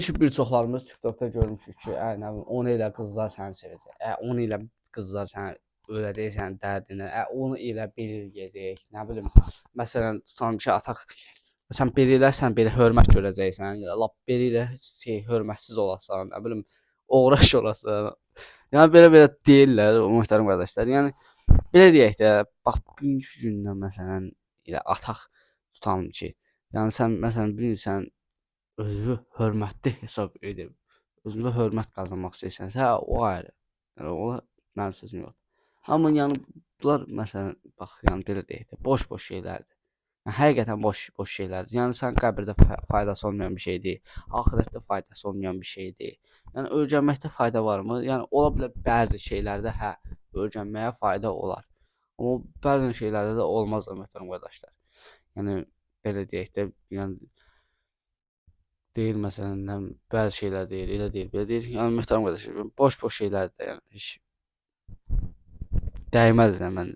Çünki bir çoxlarımız TikTokda görmüşük ki, ə, nə bilim, 10 ilə qızlar səni sevəcək. Ə, 10 ilə qızlar sənə öyrədəcək sənin dərdini. Ə, 10 ilə bir il gedəcək. Nə bilim, məsələn, tutalım ki, ataq sən bir ilə sən belə hörmət görəcəksən. Lap bir ilə şey hörmətsiz olasan, nə bilim, uğraş olasan. Yəni belə belə deyirlər möhtərəm qardaşlar. Yəni belə deyək də, bax bugünkü gündən məsələn elə ataq tutalım ki, yəni sən məsələn bir gün sən özünü hörmətli hesab edib özünə hörmət qazanmaq istəyirsənsə, hə, o ayrı. Yəni o mənim sözüm yoxdur. Amma yəni bunlar məsələn bax, yəni belə deyək də, boş-boş şeylərdir. Yəni, həqiqətən boş boş şeylərdir. Yəni sən qəbirdə fa- faydası olmayan bir şey deyil. Axirətdə faydası olmayan bir şey deyil. Yəni öyrənməkdə fayda varmı? Yəni ola bilər bəzi şeylərdə hə, öyrənməyə fayda olar. Amma bəzi şeylərdə də olmaz möhtərəm qardaşlar. Yəni belə deyək də, yəni deyir məsələn, bəzi şeylər deyir, elə deyir, belə deyir. Yəni möhtərəm qardaşlar, boş-boş şeylərdir yəni heç dəyməz də mən